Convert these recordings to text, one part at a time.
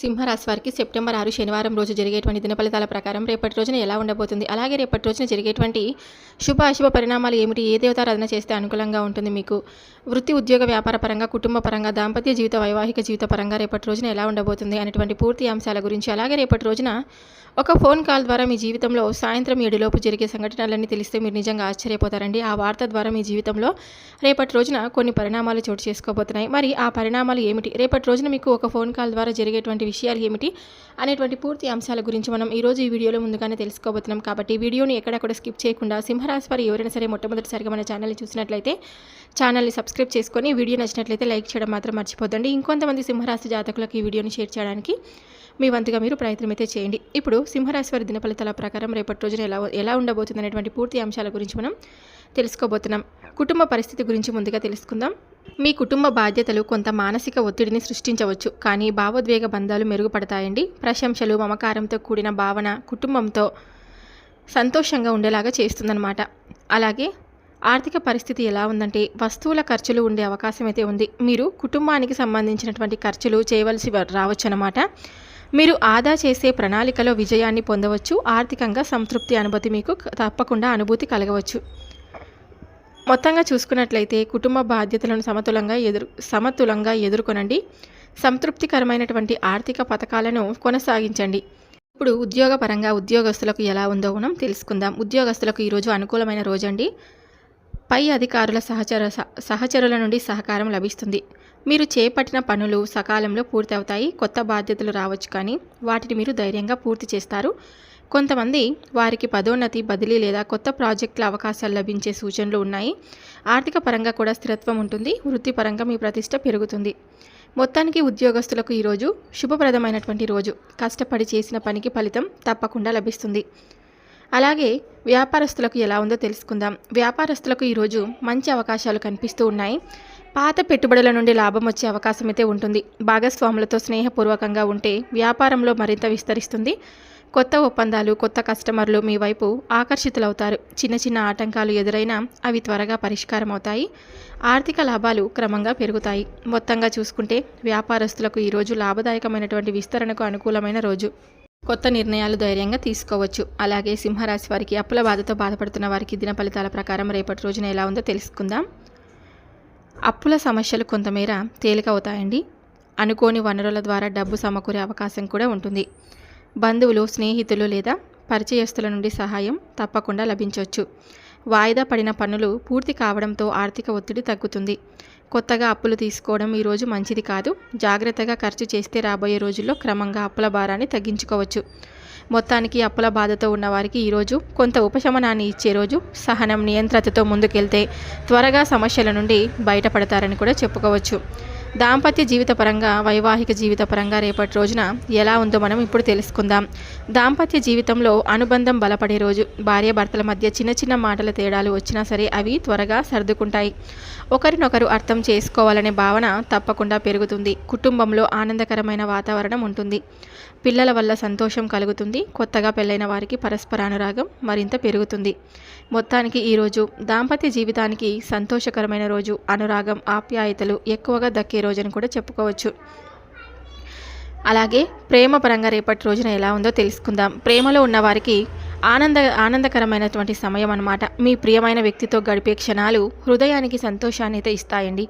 సింహరాశి వారికి సెప్టెంబర్ ఆరు శనివారం రోజు జరిగేటువంటి దినఫలితాల ప్రకారం రేపటి రోజున ఎలా ఉండబోతుంది? అలాగే రేపటి రోజున జరిగేటువంటి శుభ అశుభ పరిణామాలు ఏమిటి? ఏ దేవతారాధన చేస్తే అనుకూలంగా ఉంటుంది మీకు? వృత్తి ఉద్యోగ వ్యాపార పరంగా కుటుంబ పరంగా దాంపత్య జీవిత వైవాహిక జీవిత పరంగా రేపటి రోజున ఎలా ఉండబోతుంది? అనేటువంటి పూర్తి అంశాల గురించి అలాగే రేపటి రోజున ఒక ఫోన్ కాల్ ద్వారా మీ జీవితంలో సాయంత్రం ఏడులోపు జరిగే సంఘటనలన్నీ తెలిస్తే మీరు నిజంగా ఆశ్చర్యపోతారండి. ఆ వార్త ద్వారా మీ జీవితంలో రేపటి రోజున కొన్ని పరిణామాలు చోటు చేసుకోబోతున్నాయి. మరి ఆ పరిణామాలు ఏమిటి? రేపటి రోజున మీకు ఒక ఫోన్ కాల్ ద్వారా జరిగేటువంటి విషయాలు ఏమిటి? అనేటువంటి పూర్తి అంశాల గురించి మనం ఈరోజు ఈ వీడియోలో ముందుగానే తెలుసుకోబోతున్నాం. కాబట్టి వీడియోని ఎక్కడక్కడ స్కిప్ చేయకుండా సింహరాశి వారు ఎవరైనా సరే మొట్టమొదటిసారిగా మన ఛానల్ని చూసినట్లయితే ఛానల్ని సబ్స్క్రైబ్ చేసుకొని వీడియో నచ్చినట్లయితే లైక్ చేయడం మాత్రం మర్చిపోద్దండి. ఇంకొంతమంది సింహరాశి జాతకులకు ఈ వీడియోని షేర్ చేయడానికి మీ వంతుగా మీరు ప్రయత్నం అయితే చేయండి. ఇప్పుడు సింహరాశి వారి దిన ఫలితాల ప్రకారం రేపటి రోజున ఎలా ఎలా ఉండబోతుంది అనేటువంటి పూర్తి అంశాల గురించి మనం తెలుసుకోబోతున్నాం. కుటుంబ పరిస్థితి గురించి ముందుగా తెలుసుకుందాం. మీ కుటుంబ బాధ్యతలు కొంత మానసిక ఒత్తిడిని సృష్టించవచ్చు. కానీ భావోద్వేగ బంధాలు మెరుగుపడతాయండి. ప్రశంసలు మమకారంతో కూడిన భావన కుటుంబంతో సంతోషంగా ఉండేలాగా చేస్తుందన్నమాట. అలాగే ఆర్థిక పరిస్థితి ఎలా ఉందంటే వస్తువుల ఖర్చులు ఉండే అవకాశం అయితే ఉంది. మీరు కుటుంబానికి సంబంధించినటువంటి ఖర్చులు చేయవలసి రావచ్చు అన్నమాట మీరు ఆదా చేసే ప్రణాళికలో విజయాన్ని పొందవచ్చు. ఆర్థికంగా సంతృప్తి అనుభూతి మీకు తప్పకుండా అనుభూతి కలగవచ్చు. మొత్తంగా చూసుకున్నట్లయితే కుటుంబ బాధ్యతలను సమతులంగా ఎదురు సమతులంగా ఎదుర్కొనండి. సంతృప్తికరమైనటువంటి ఆర్థిక పథకాలను కొనసాగించండి. ఇప్పుడు ఉద్యోగపరంగా ఉద్యోగస్తులకు ఎలా ఉందో మనం తెలుసుకుందాం. ఉద్యోగస్తులకు ఈరోజు అనుకూలమైన రోజండి. పై అధికారుల సహచర సహచరుల నుండి సహకారం లభిస్తుంది. మీరు చేపట్టిన పనులు సకాలంలో పూర్తి అవుతాయి కొత్త బాధ్యతలు రావచ్చు కానీ వాటిని మీరు ధైర్యంగా పూర్తి చేస్తారు. కొంతమంది వారికి పదోన్నతి బదిలీ లేదా కొత్త ప్రాజెక్టుల అవకాశాలు లభించే సూచనలు ఉన్నాయి. ఆర్థిక పరంగా కూడా స్థిరత్వం ఉంటుంది. వృత్తిపరంగా మీ ప్రతిష్ట పెరుగుతుంది. మొత్తానికి ఉద్యోగస్తులకు ఈరోజు శుభప్రదమైనటువంటి రోజు. కష్టపడి చేసిన పనికి ఫలితం తప్పకుండా లభిస్తుంది. అలాగే వ్యాపారస్తులకు ఎలా ఉందో తెలుసుకుందాం. వ్యాపారస్తులకు ఈరోజు మంచి అవకాశాలు కనిపిస్తూ ఉన్నాయి. పాత పెట్టుబడుల నుండి లాభం వచ్చే అవకాశం అయితే ఉంటుంది. భాగస్వాములతో స్నేహపూర్వకంగా ఉంటే వ్యాపారంలో మరింత విస్తరిస్తుంది. కొత్త ఒప్పందాలు కొత్త కస్టమర్లు మీ వైపు ఆకర్షితులవుతారు. చిన్న చిన్న ఆటంకాలు ఎదురైనా అవి త్వరగా పరిష్కారం అవుతాయి ఆర్థిక లాభాలు క్రమంగా పెరుగుతాయి. మొత్తంగా చూసుకుంటే వ్యాపారస్తులకు ఈరోజు లాభదాయకమైనటువంటి విస్తరణకు అనుకూలమైన రోజు. కొత్త నిర్ణయాలు ధైర్యంగా తీసుకోవచ్చు. అలాగే సింహరాశి వారికి అప్పుల బాధతో బాధపడుతున్న వారికి దిన ఫలితాల ప్రకారం రేపటి రోజున ఎలా ఉందో తెలుసుకుందాం. అప్పుల సమస్యలు కొంతమేర తేలిక అవుతాయండి అనుకోని వనరుల ద్వారా డబ్బు సమకూరే అవకాశం కూడా ఉంటుంది. బంధువులు స్నేహితులు లేదా పరిచయస్తుల నుండి సహాయం తప్పకుండా లభించవచ్చు వాయిదా పడిన పనులు పూర్తి కావడంతో ఆర్థిక ఒత్తిడి తగ్గుతుంది. కొత్తగా అప్పులు తీసుకోవడం ఈరోజు మంచిది కాదు. జాగ్రత్తగా ఖర్చు చేస్తే రాబోయే రోజుల్లో క్రమంగా అప్పుల భారాన్ని తగ్గించుకోవచ్చు. మొత్తానికి అప్పుల బాధతో ఉన్నవారికి ఈరోజు కొంత ఉపశమనాన్ని ఇచ్చే రోజు సహనం నియంత్రణతో ముందుకెళ్తే త్వరగా సమస్యల నుండి బయటపడతారని కూడా చెప్పుకోవచ్చు. దాంపత్య జీవిత పరంగా వైవాహిక జీవిత పరంగా రేపటి రోజున ఎలా ఉందో మనం ఇప్పుడు తెలుసుకుందాం. దాంపత్య జీవితంలో అనుబంధం బలపడే రోజు. భార్యాభర్తల మధ్య చిన్న చిన్న మాటల తేడాలు వచ్చినా సరే అవి త్వరగా సర్దుకుంటాయి. ఒకరినొకరు అర్థం చేసుకోవాలనే భావన తప్పకుండా పెరుగుతుంది. కుటుంబంలో ఆనందకరమైన వాతావరణం ఉంటుంది. పిల్లల వల్ల సంతోషం కలుగుతుంది. కొత్తగా పెళ్ళైన వారికి పరస్పర అనురాగం మరింత పెరుగుతుంది. మొత్తానికి ఈరోజు దాంపత్య జీవితానికి సంతోషకరమైన రోజు. అనురాగం ఆప్యాయతలు ఎక్కువగా దక్కే రోజుని కూడా చెప్పుకోవచ్చు. అలాగే ప్రేమ పరంగా రేపటి రోజున ఎలా ఉందో తెలుసుకుందాం. ప్రేమలో ఉన్న వారికి ఆనంద ఆనందకరమైనటువంటి సమయం అన్నమాట. మీ ప్రియమైన వ్యక్తితో గడిపే క్షణాలు హృదయానికి సంతోషాన్ని అయితే ఇస్తాయండి.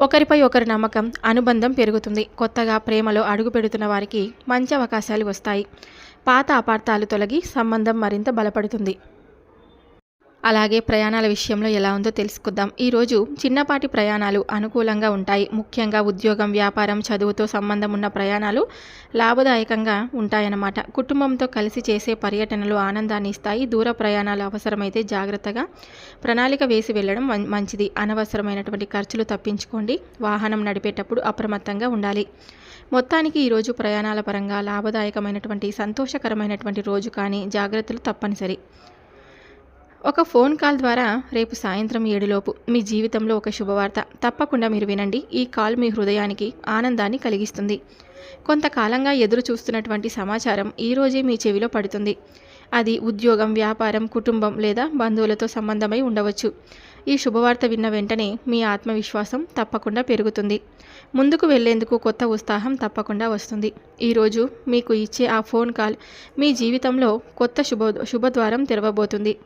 ఒకరిపై ఒకరి నమ్మకం అనుబంధం పెరుగుతుంది. కొత్తగా ప్రేమలో అడుగు పెడుతున్న వారికి మంచి అవకాశాలు వస్తాయి. పాత అపార్థాలు తొలగి సంబంధం మరింత బలపడుతుంది. అలాగే ప్రయాణాల విషయంలో ఎలా ఉందో తెలుసుకుందాం. ఈరోజు చిన్నపాటి ప్రయాణాలు అనుకూలంగా ఉంటాయి. ముఖ్యంగా ఉద్యోగం వ్యాపారం చదువుతో సంబంధం ఉన్న ప్రయాణాలు లాభదాయకంగా ఉంటాయన్నమాట. కుటుంబంతో కలిసి చేసే పర్యటనలు ఆనందాన్ని ఇస్తాయి. దూర ప్రయాణాలు అవసరమైతే జాగ్రత్తగా ప్రణాళిక వేసి వెళ్ళడం మంచిది. అనవసరమైనటువంటి ఖర్చులు తప్పించుకోండి. వాహనం నడిపేటప్పుడు అప్రమత్తంగా ఉండాలి. మొత్తానికి ఈరోజు ప్రయాణాల పరంగా లాభదాయకమైనటువంటి సంతోషకరమైనటువంటి రోజు కానీ జాగ్రత్తలు తప్పనిసరి. ఒక ఫోన్ కాల్ ద్వారా రేపు సాయంత్రం ఏడులోపు మీ జీవితంలో ఒక శుభవార్త తప్పకుండా మీరు వినండి. ఈ కాల్ మీ హృదయానికి ఆనందాన్ని కలిగిస్తుంది. కొంతకాలంగా ఎదురు చూస్తున్నటువంటి సమాచారం ఈరోజే మీ చెవిలో పడుతుంది. అది ఉద్యోగం వ్యాపారం కుటుంబం లేదా బంధువులతో సంబంధమై ఉండవచ్చు. ఈ శుభవార్త విన్న వెంటనే మీ ఆత్మవిశ్వాసం తప్పకుండా పెరుగుతుంది. ముందుకు వెళ్ళేందుకు కొత్త ఉత్సాహం తప్పకుండా వస్తుంది. ఈరోజు మీకు ఇచ్చే ఆ ఫోన్ కాల్ మీ జీవితంలో కొత్త శుభ శుభద్వారం తెరవబోతుంది.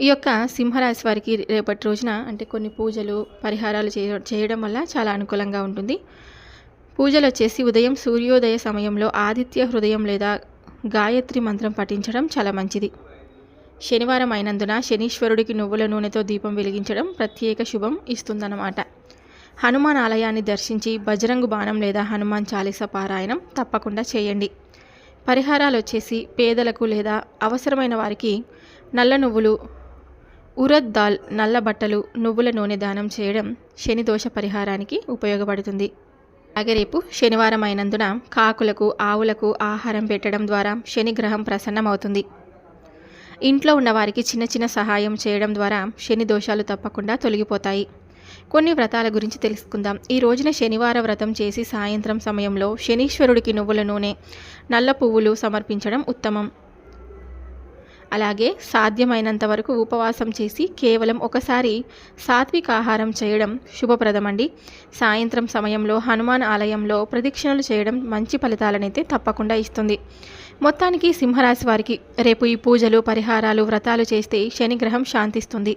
ఈ యొక్క సింహరాశి వారికి రేపటి రోజున అంటే కొన్ని పూజలు పరిహారాలు చేయడం వల్ల చాలా అనుకూలంగా ఉంటుంది. పూజలు వచ్చేసి ఉదయం సూర్యోదయ సమయంలో ఆదిత్య హృదయం లేదా గాయత్రి మంత్రం పఠించడం చాలా మంచిది. శనివారం అయినందున శనీశ్వరుడికి నువ్వుల నూనెతో దీపం వెలిగించడం ప్రత్యేక శుభం ఇస్తుందన్నమాట. హనుమాన్ ఆలయాన్ని దర్శించి బజరంగు బాణం లేదా హనుమాన్ చాలీస పారాయణం తప్పకుండా చేయండి. పరిహారాలు వచ్చేసి పేదలకు లేదా అవసరమైన వారికి నల్ల నువ్వులు ఉరద్ దాల్ నల్ల బట్టలు నువ్వుల నూనె దానం చేయడం శని దోష పరిహారానికి ఉపయోగపడుతుంది. అలాగే రేపు శనివారం అయినందున కాకులకు ఆవులకు ఆహారం పెట్టడం ద్వారా శనిగ్రహం ప్రసన్నమవుతుంది. ఇంట్లో ఉన్నవారికి చిన్న చిన్న సహాయం చేయడం ద్వారా శని దోషాలు తప్పకుండా తొలగిపోతాయి. కొన్ని వ్రతాల గురించి తెలుసుకుందాం. ఈ రోజున శనివార వ్రతం చేసి సాయంత్రం సమయంలో శనీశ్వరుడికి నువ్వుల నూనె నల్ల పువ్వులు సమర్పించడం ఉత్తమం. అలాగే సాధ్యమైనంత వరకు ఉపవాసం చేసి కేవలం ఒకసారి సాత్విక ఆహారం చేయడం శుభప్రదమండి. సాయంత్రం సమయంలో హనుమాన్ ఆలయంలో ప్రదక్షిణలు చేయడం మంచి ఫలితాలనైతే తప్పకుండా ఇస్తుంది. మొత్తానికి సింహరాశి వారికి రేపు ఈ పూజలు పరిహారాలు వ్రతాలు చేస్తే శనిగ్రహం శాంతిస్తుంది.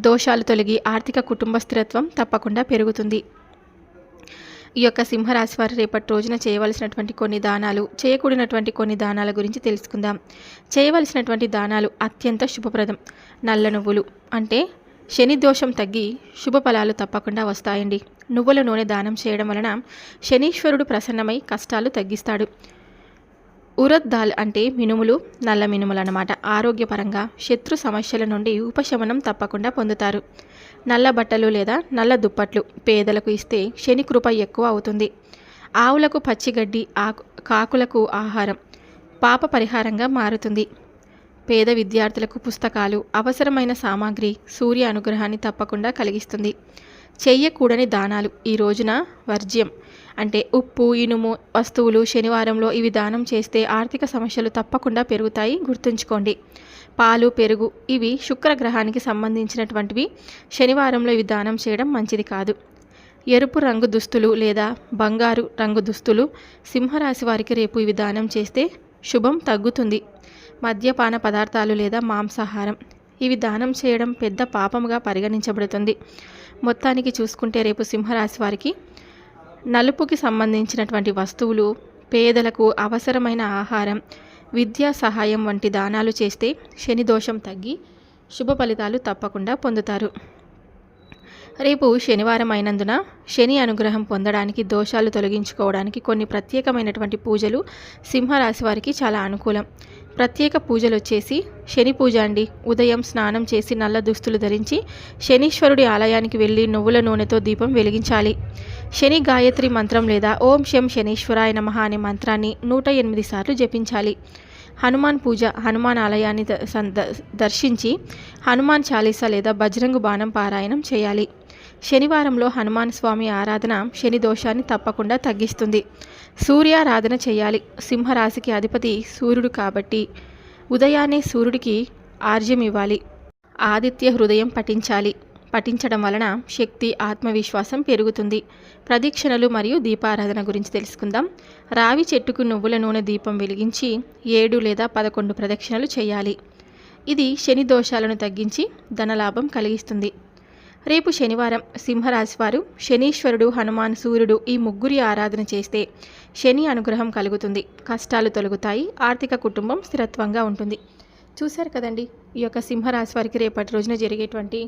దోషాలు తొలగి ఆర్థిక కుటుంబ స్థిరత్వం తప్పకుండా పెరుగుతుంది. ఈ యొక్క సింహరాశి వారు రేపటి రోజున చేయవలసినటువంటి కొన్ని దానాలు చేయకూడినటువంటి కొన్ని దానాల గురించి తెలుసుకుందాం. చేయవలసినటువంటి దానాలు అత్యంత శుభప్రదం. నల్ల నువ్వులు అంటే శని దోషం తగ్గి శుభ ఫలాలు తప్పకుండా వస్తాయండి. నువ్వుల నూనె దానం చేయడం వలన శనీశ్వరుడు ప్రసన్నమై కష్టాలు తగ్గిస్తాడు. ఉరద్ దాల్ అంటే మినుములు నల్ల మినుములు అన్నమాట. ఆరోగ్యపరంగా శత్రు సమస్యల నుండి ఉపశమనం తప్పకుండా పొందుతారు. నల్ల బట్టలు లేదా నల్ల దుప్పట్లు పేదలకు ఇస్తే శని కృప ఎక్కువ అవుతుంది. ఆవులకు పచ్చిగడ్డి ఆకు కాకులకు ఆహారం పాప పరిహారంగా మారుతుంది. పేద విద్యార్థులకు పుస్తకాలు అవసరమైన సామాగ్రి సూర్య అనుగ్రహాన్ని తప్పకుండా కలిగిస్తుంది. చెయ్యకూడని దానాలు ఈ రోజున వర్జ్యం అంటే ఉప్పు ఇనుము వస్తువులు శనివారంలో ఇవి దానం చేస్తే ఆర్థిక సమస్యలు తప్పకుండా పెరుగుతాయి గుర్తుంచుకోండి. పాలు పెరుగు ఇవి శుక్రగ్రహానికి సంబంధించినటువంటివి. శనివారంలో ఇవి దానం చేయడం మంచిది కాదు. ఎరుపు రంగు దుస్తులు లేదా బంగారు రంగు దుస్తులు సింహరాశి వారికి రేపు ఇవి దానం చేస్తే శుభం తగ్గుతుంది. మద్యపాన పదార్థాలు లేదా మాంసాహారం ఇవి దానం చేయడం పెద్ద పాపంగా పరిగణించబడుతుంది. మొత్తానికి చూసుకుంటే రేపు సింహరాశి వారికి నలుపుకి సంబంధించినటువంటి వస్తువులు పేదలకు అవసరమైన ఆహారం విద్యా సహాయం వంటి దానాలు చేస్తే శని దోషం తగ్గి శుభ ఫలితాలు తప్పకుండా పొందుతారు. రేపు శనివారం అయినందున శని అనుగ్రహం పొందడానికి దోషాలు తొలగించుకోవడానికి కొన్ని ప్రత్యేకమైనటువంటి పూజలు సింహరాశి వారికి చాలా అనుకూలం. ప్రత్యేక పూజలు వచ్చేసి శని పూజ అండి ఉదయం స్నానం చేసి నల్ల దుస్తులు ధరించి శనీశ్వరుడి ఆలయానికి వెళ్ళి నువ్వుల నూనెతో దీపం వెలిగించాలి. శని గాయత్రి మంత్రం లేదా ఓం శం శనీశ్వరాయ నమ అనే మంత్రాన్ని నూట ఎనిమిది సార్లు జపించాలి. హనుమాన్ పూజ హనుమాన్ ఆలయాన్ని దర్శించి హనుమాన్ చాలీసా లేదా బజరంగు బాణం పారాయణం చేయాలి. శనివారంలో హనుమాన్ స్వామి ఆరాధన శని దోషాన్ని తప్పకుండా తగ్గిస్తుంది. సూర్యారాధన చేయాలి. సింహరాశికి అధిపతి సూర్యుడు కాబట్టి ఉదయాన్నే సూర్యుడికి ఆర్జ్యం ఇవ్వాలి. ఆదిత్య హృదయం పఠించాలి. పఠించడం వలన శక్తి ఆత్మవిశ్వాసం పెరుగుతుంది. ప్రదక్షిణలు మరియు దీపారాధన గురించి తెలుసుకుందాం. రావి చెట్టుకు నువ్వుల నూనె దీపం వెలిగించి ఏడు లేదా పదకొండు ప్రదక్షిణలు చేయాలి. ఇది శని దోషాలను తగ్గించి ధనలాభం కలిగిస్తుంది. రేపు శనివారం సింహరాశి వారు శనీశ్వరుడు హనుమాన్ సూర్యుడు ఈ ముగ్గురి ఆరాధన చేస్తే శని అనుగ్రహం కలుగుతుంది. కష్టాలు తొలగుతాయి ఆర్థిక కుటుంబం స్థిరత్వంగా ఉంటుంది. చూశారు కదండి ఈ యొక్క సింహరాశి వారికి రేపటి రోజున జరిగేటువంటి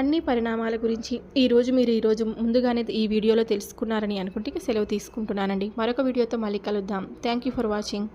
అన్ని పరిణామాల గురించి. ఈరోజు మీరు ఈరోజు ముందుగానే ఈ వీడియోలో తెలుసుకున్నారని అనుకుంటే సెలవు తీసుకుంటున్నానండి. మరొక వీడియోతో మళ్ళీ కలుద్దాం. Thank you for watching